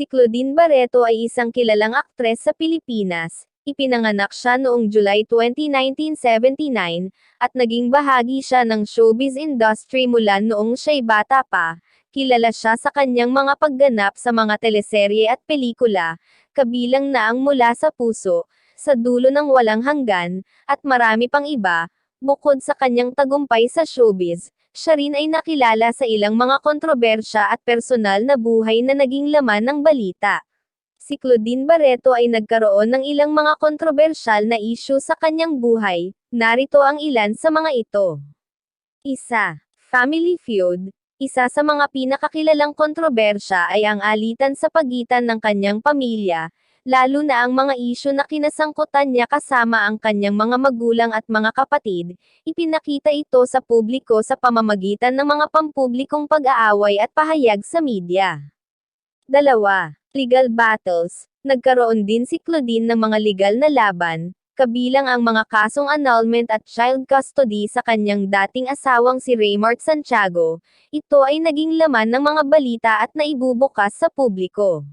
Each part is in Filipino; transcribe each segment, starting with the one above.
Si Claudine Barreto ay isang kilalang aktres sa Pilipinas. Ipinanganak siya noong July 20, 1979, at naging bahagi siya ng showbiz industry mula noong siya'y bata pa. Kilala siya sa kanyang mga pagganap sa mga teleserye at pelikula, kabilang na ang Mula sa Puso, Sa Dulo ng Walang Hanggan, at marami pang iba. Bukod sa kanyang tagumpay sa showbiz, siya rin ay nakilala sa ilang mga kontrobersya at personal na buhay na naging laman ng balita. Si Claudine Barreto ay nagkaroon ng ilang mga kontrobersyal na issue sa kanyang buhay, narito ang ilan sa mga ito. Isa. Family feud. Isa sa mga pinakakilalang kontrobersya ay ang alitan sa pagitan ng kanyang pamilya, lalo na ang mga isyu na kinasangkutan niya kasama ang kanyang mga magulang at mga kapatid, ipinakita ito sa publiko sa pamamagitan ng mga pampublikong pag-aaway at pahayag sa media. Dalawa. Legal battles. Nagkaroon din si Claudine ng mga legal na laban, kabilang ang mga kasong annulment at child custody sa kanyang dating asawang si Raymart Santiago. Ito ay naging laman ng mga balita at naibubukas sa publiko.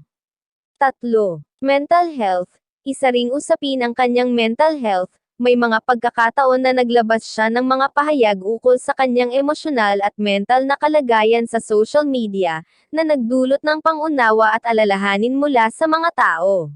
Tatlo. Mental health. Isa ring usapin ang kanyang mental health, may mga pagkakataon na naglabas siya ng mga pahayag ukol sa kanyang emosyonal at mental na kalagayan sa social media, na nagdulot ng pangunawa at alalahanin mula sa mga tao.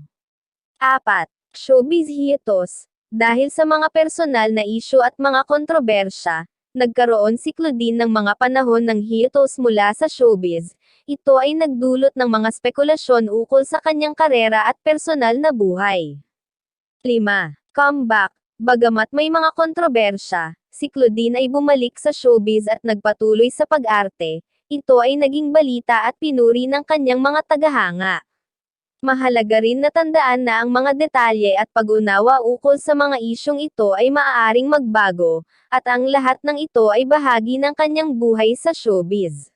4. Showbiz hiatus. Dahil sa mga personal na issue at mga kontrobersya, nagkaroon si Claudine ng mga panahon ng hiatus mula sa showbiz. Ito ay nagdulot ng mga spekulasyon ukol sa kanyang karera at personal na buhay. 5. Comeback. Bagamat may mga kontrobersya, si Claudine ay bumalik sa showbiz at nagpatuloy sa pag-arte. Ito ay naging balita at pinuri ng kanyang mga tagahanga. Mahalaga rin na tandaan na ang mga detalye at pag-unawa ukol sa mga isyong ito ay maaaring magbago, at ang lahat ng ito ay bahagi ng kanyang buhay sa showbiz.